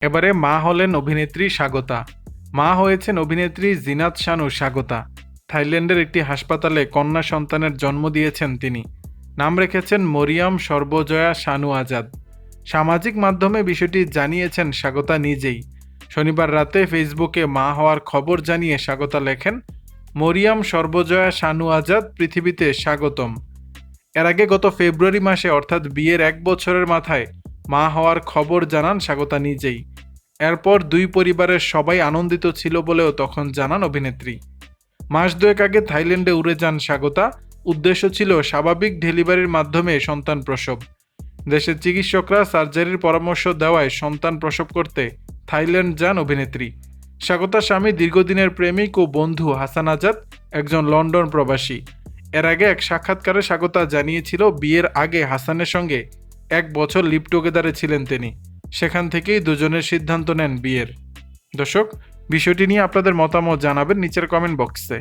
এবারে মা হলেন অভিনেত্রী স্বাগতা। মা হয়েছেন অভিনেত্রী জিনাত শানু স্বাগতা। থাইল্যান্ডের একটি হাসপাতালে কন্যা সন্তানের জন্ম দিয়েছেন তিনি। নাম রেখেছেন মরিয়াম সর্বজয়া শানু আজাদ। সামাজিক মাধ্যমে বিষয়টি জানিয়েছেন স্বাগতা নিজেই। শনিবার রাতে ফেসবুকে মা হওয়ার খবর জানিয়ে স্বাগতা লেখেন, মরিয়াম সর্বজয়া শানু আজাদ পৃথিবীতে স্বাগতম। এর আগে গত ফেব্রুয়ারি মাসে, অর্থাৎ বিয়ের এক বছরের মাথায় মা হওয়ার খবর জানান স্বাগতা নিজেই। এরপর দুই পরিবারের সবাই আনন্দিত ছিল বলেও তখন জানান অভিনেত্রী। মাস দুয়েক আগে থাইল্যান্ডে উড়ে যান স্বাগতা, উদ্দেশ্য ছিল স্বাভাবিক ডেলিভারির মাধ্যমে সন্তান প্রসব। দেশের চিকিৎসকরা সার্জারির পরামর্শ দেওয়ায় সন্তান প্রসব করতে থাইল্যান্ড যান অভিনেত্রী। স্বাগতা স্বামী দীর্ঘদিনের প্রেমিক ও বন্ধু হাসান আজাদ, একজন লন্ডন প্রবাসী। এর আগে এক সাক্ষাৎকারে স্বাগতা জানিয়েছিল বিয়ের আগে হাসানের সঙ্গে এক বছর লিভ টুগেদারে ছিলেন তিনি। সেখান থেকেই দুজনের সিদ্ধান্ত নেন বিয়ের। দর্শক, বিষয়টি নিয়ে আপনাদের মতামত জানাবেন নিচের কমেন্ট বক্সে